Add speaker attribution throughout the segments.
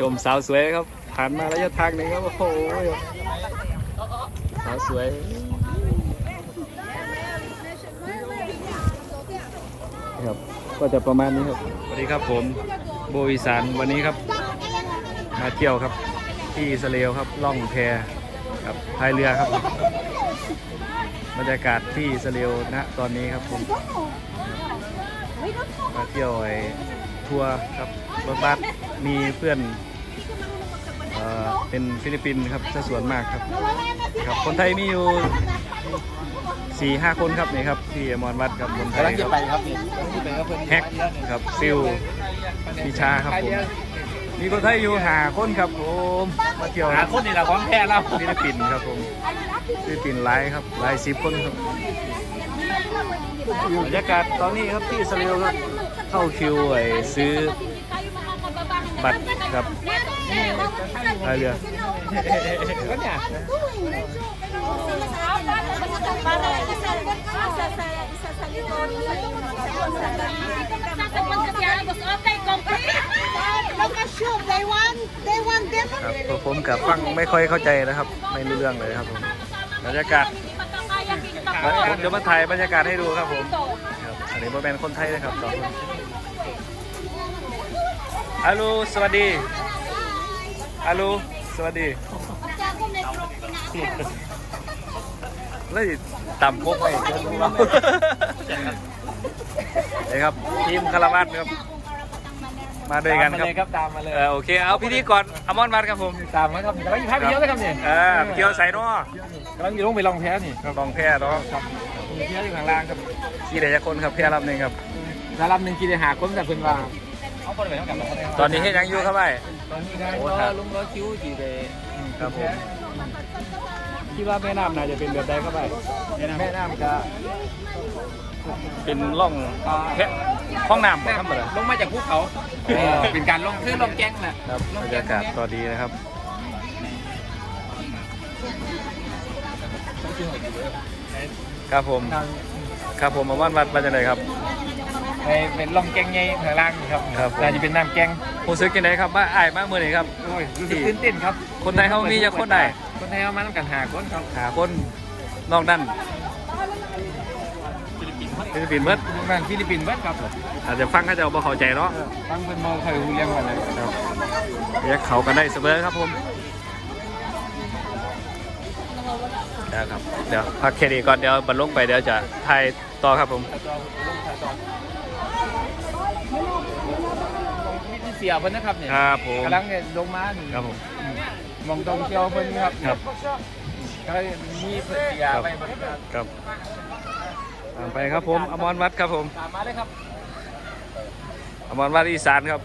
Speaker 1: ชมสาวสวยครับ ผ่านมาระยะทางหนึ่งครับ โอ้โห สาวสวยครับก็จะประมาณนี้ครับ สวัสดีครับผมโบอีสานวันนี้ครับ มาเที่ยวครับ ที่อิสราเอลครับล่องแพครับพายเรือครับ บรรยากาศที่อิสราเอลณตอนนี้ครับผม มาเที่ยวไอทัวร์ครับรถบัสมีเพื่อน เอ่อเป็นฟิลิปปินส์ครับซะส่วนมากครับครับ คนไทยมีอยู่สี่ห้าคนครับนี่ครับที่อมรวัดครับคนไทย
Speaker 2: กำลัง
Speaker 1: ค
Speaker 2: จะ
Speaker 1: รับ
Speaker 2: ไปครับนี่กำลังจะไปครับเพื่อน
Speaker 1: แฮกครับซิลพิชาครับผมมีคนไทยอยู่หาคนครับผมมาเที่ยว
Speaker 2: หาคนนี่แหละของแท้เรา
Speaker 1: ฟิลิปปินส์ครับผมฟิลิปปินส์ไลายครับไลายสิบคนครับบรรยากาศตอนนี้ครับที่อิสราเอลครับเข้าคิวไอ้ซื้อบัตรครับ พายเรือ
Speaker 2: ก็เนี่ย
Speaker 3: Para isa, isa sa isa sa likod, isa sa
Speaker 4: Okay, complete.
Speaker 3: Look at you, they want, they want them.
Speaker 1: ครับผมกับฟังไม่ค่อยเข้าใจนะครับ ไม่รู้เรื่องเลยครับผมบรรยากาศผมจะมาถ่ายบรรยากาศให้ดูครับผมครับอันนี้บอแมนคนไทยนะครับสองคนฮัลโหลสวัสดี ฮัลโหลสวัสดีแล้วต่ำพกไปเจอเรานี่ครับทีมคาราวานครับ มาด้วยกันครับ
Speaker 2: เลยครับ ตามมาเลย
Speaker 1: เออโอเคเอาพิธีก่อนอมอนวัดครับผม
Speaker 2: ตามมาครับกำลังจะพาไปเที่ยวเลยครับนี่
Speaker 1: เออเกี่ยวใส่เนาะ
Speaker 2: กำลังจะลงไปลองแพ้นี่
Speaker 1: ลองแพ้เนาะ
Speaker 2: ครับมีแพ้อยู่ข้างล่างครับ
Speaker 1: กี่เดียคนครับแพ้รับหนึ่งครับ
Speaker 2: แล้วลำหนึ่งกินได้หาคนแต่เพิ่นว่าเอาคนไปเท่ากัน
Speaker 1: ตอนนี้ให้ยังอยู่ครับไอ้
Speaker 2: ตอนนี้ได้รอลุงรอคิวจีเด
Speaker 1: ครับผมคิดว่าแม่น้ำน่าจะเป็นแบบใดครับไอ้
Speaker 2: แม่น้ำจะ
Speaker 1: เป็นร่องแค่ห้องน้ำบ่ครับบ่ล่ะ
Speaker 2: ลงมาจากภูเขา
Speaker 1: อ๋อ
Speaker 2: เป็นการลงคือลงแก๊งน่ะ
Speaker 1: ครับบรรยากาศตอนดีนะครับครับผม ครับผมอมอนวัดมาจากไหนครับ
Speaker 2: ในเป็นลงแก๊งใหญ่ข้างล่างนี่ครับ
Speaker 1: ครับผม
Speaker 2: น่าจะเป็นน้ำแก๊ง
Speaker 1: ผมซื้อกินไหนครับว่าไอ้ายมาเมื่อไหร่ครับ
Speaker 2: โอ้ยรู้สึกตื่นเต้นครับ
Speaker 1: คนไทยเขามีจะคนใด
Speaker 2: คนไทยเอามาน้ำกันหาคนครับ
Speaker 1: หาคนนอกนั่นฟิลิปปินส์เมื่อ
Speaker 2: บ้านฟิลิปปินส์เบิดครับ
Speaker 1: อาจจะฟังเขาจะบ่เข้าใจเนาะ
Speaker 2: ฟังเพิ่นมองเคยรู้เรื่องกันเลย
Speaker 1: ครับเรียกเขากันได้เสมอครับผมเดี๋ยวครับเดี๋ยวพักแค่นี้ก่อนเดี๋ยวบรรลงไปเดี๋ยวจะถ่ายต่อครับผม
Speaker 2: นี่เสียเพิ่นนะครับเนี่ย
Speaker 1: ครับผม
Speaker 2: กำลังเนี่ยลงมานี่
Speaker 1: ครับผม
Speaker 2: มองตรงเที่ยวเพิ่นครับ
Speaker 1: ครับ
Speaker 2: ก็มีเพิ่นเสียไปหมดครับ
Speaker 1: ครับตามไปครับผมอมรวัดครับผม
Speaker 2: ตามมาเลยครับ
Speaker 1: อมรวัดอีสานครับ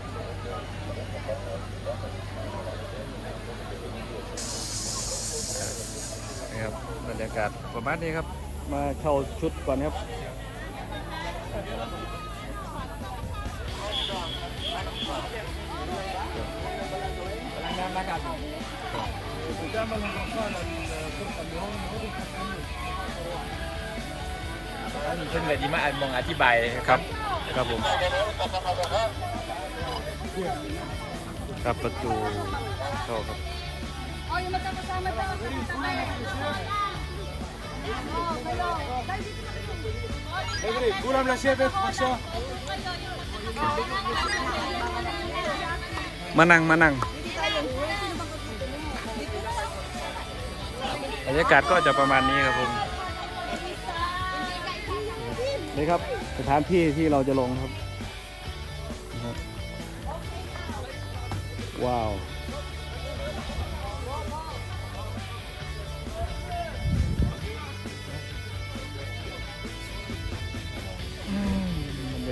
Speaker 1: นี่ครับบรรยากาศประมาณนี้ครับ มาเช่าชุดก่อนครับ
Speaker 2: งานนะครับ เพิ่นเลยดีมาอ่านมองอธิบาย
Speaker 1: ครับ ครับผมครับประตูเข้าครับ
Speaker 3: Oh, yung magkakasama tayo.
Speaker 2: Kulam na siya, Pasha.
Speaker 1: มานั่งมานั่งบรรยากาศก็จะประมาณนี้ครับผมนี่ครับสถานที่ที่เราจะลงครับนะครับว้าว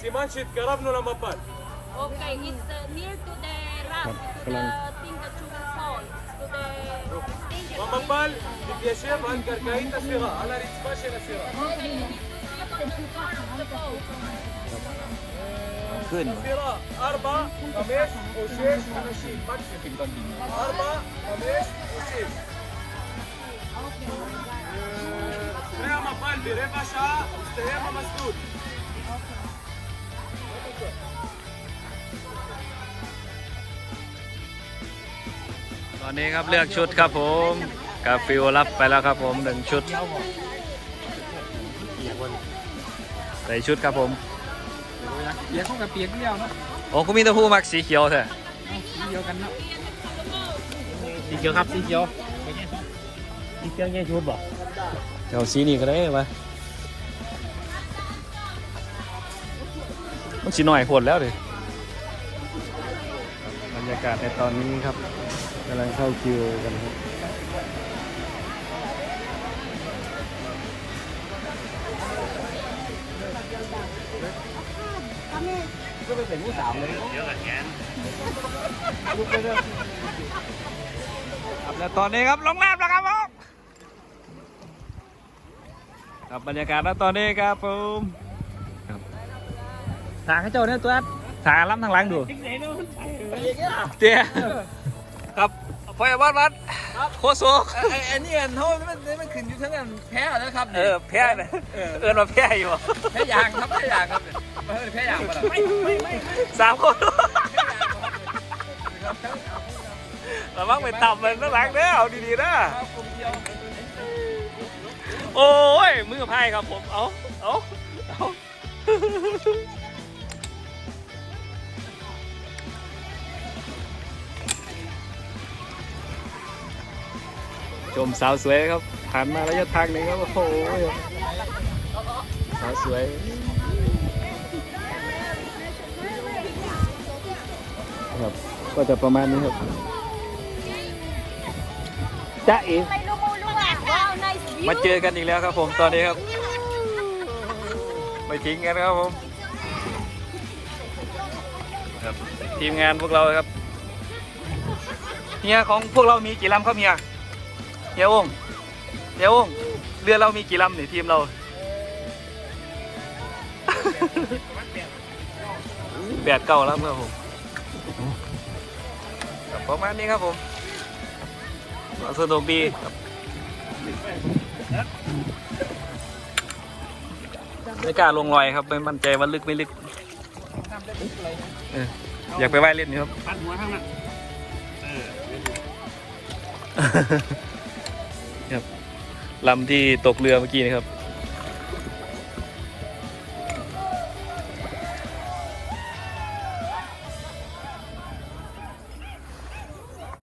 Speaker 5: Siman și Tgarabnu la Mapar.
Speaker 4: Okay, it's uh, near to the
Speaker 1: rock,
Speaker 4: to the
Speaker 1: thing that you will
Speaker 4: fall, to the thing.
Speaker 5: Mamapal מתיישב על קרקעית הסירה, על הרצפה של הסירה.
Speaker 1: Good.
Speaker 5: הסירה, ארבע, חמש או שש אנשים. ארבע, חמש או שש. אחרי המפל ברבע שעה, מסתיים המסלול.
Speaker 1: อนนี้ครับเลือกชุดครับผมกาฟิลรับไปแล้วครับผมหนึ่งชุดใส่ชุดครับผม
Speaker 2: เปียกเข้ากับเปียกเดียวเนาะ
Speaker 1: โอ้กูมีแตะพูมักสีเขียวเถอะ
Speaker 2: สีเดียวกันเนาะสีเขียวครับสีเขียวสีเขียวแย่ชุดบ่
Speaker 1: เจ้าสีนี่ก็ได้ปะมันสีหน่อยโหดแล้วดิบรรยากาศในตอนนี้ครับ กำลังเข้าคิวกันครับ
Speaker 2: ก็ไปเป็นผู้สาวเลย
Speaker 1: ครับและตอนนี้ครับลงน้ำแล้วครับผมครับบรรยากาศณตอนนี้ครับผมครับทางให้เจ้าเนี่ยตัวนั้นทางล้ำทางหลังดูเตี้ย ครับพอยวัดวัดโคโซก
Speaker 2: ไอ้ไอ้นี่อันเท่ามันมันขึ้นอยู่ทั้งนั้นแพ้แล้วครับ
Speaker 1: เออแพ้เลยเอินมาแพ้อยู่
Speaker 2: แพ้ยางครับแพ้ยางครับเออแพ้ยางมาแล้วไม่ไม่ไม่
Speaker 1: สามคนระวังไปต่ำมันข้างหลังเด้อเอาดีๆนะโอ้ยมือพายครับผมเอาเอาเอา ชมสาวสวยครับผ่านมาระยะทางหนึ่งครับโอ้โหสาวสวยครับก็จะประมาณนี้ครับจ้าเอ๋มาเจอกันอีกแล้วครับผมตอนนี้ครับไม่ทิ้งกันครับผมครับทีมงานพวกเราครับเฮียของพวกเรามีกี่ลำครับเฮีย เฮียโองค์เฮียโองค์เรือเรามีกี่ลำนี่ทีมเราแปดเก้าลำครับผมครับประมาณนี้ครับผมสนุกดีครับไม่กล้าลงรอยครับไม่มั่นใจว่าลึกไม่ลึกเอออยากไปว่ายเล่นนี่ครับ
Speaker 2: ปัดหัวข้างนั้น
Speaker 1: ครับลำที่ตกเรือเมื่อกี้นะครับ